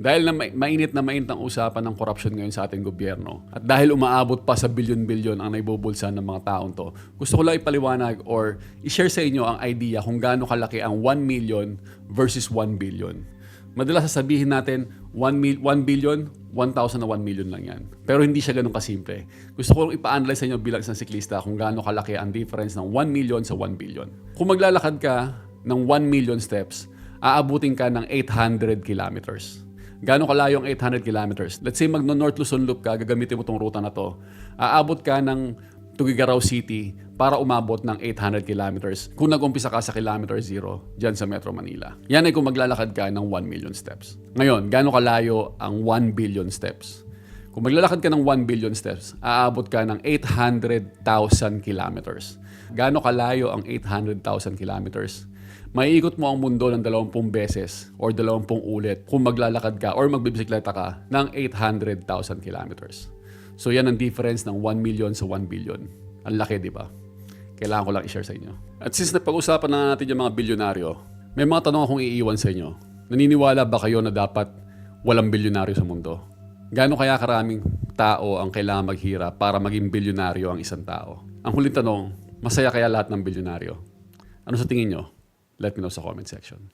Dahil na ma- mainit na mainit ang usapan ng korupsyon ngayon sa ating gobyerno at dahil umaabot pa sa bilyon-bilyon ang naibubulsa ng mga taong to, gusto ko lang ipaliwanag or i-share sa inyo ang idea kung gaano kalaki ang 1 million versus 1 billion. Madalas sasabihin natin 1, mil- 1 billion, 1,000 na 1 million lang yan. Pero hindi siya ganun kasimple. Gusto ko ipa-analyze sa inyo bilang isang siklista kung gaano kalaki ang difference ng 1 million sa 1 billion. Kung maglalakad ka ng 1 million steps, aabutin ka ng 800 kilometers. Gaano kalayo ang 800 kilometers? Let's say magno-North Luzon Loop ka, gagamitin mo tong ruta na to. Aabot ka ng Tugigaraw City para umabot ng 800 kilometers kung nag-umpisa ka sa kilometer zero dyan sa Metro Manila. Yan ay kung maglalakad ka ng 1 million steps. Ngayon, gaano kalayo ang 1 billion steps? Kung maglalakad ka ng 1 billion steps, aabot ka ng 800,000 kilometers. Gaano kalayo ang 800,000 kilometers? Maiikot mo ang mundo ng 20 beses or 20 ulit kung maglalakad ka or magbibisikleta ka ng 800,000 kilometers. So yan ang difference ng 1 million sa 1 billion. Ang laki, di ba? Kailangan ko lang i-share sa inyo. At since napag-usapan na natin yung mga bilyonaryo, may mga tanong akong iiwan sa inyo. Naniniwala ba kayo na dapat walang bilyonaryo sa mundo? Gaano kaya karaming tao ang kailangan maghirap para maging bilyonaryo ang isang tao? Ang huling tanong, masaya kaya lahat ng bilyonaryo? Ano sa tingin nyo? Let me know sa comment section.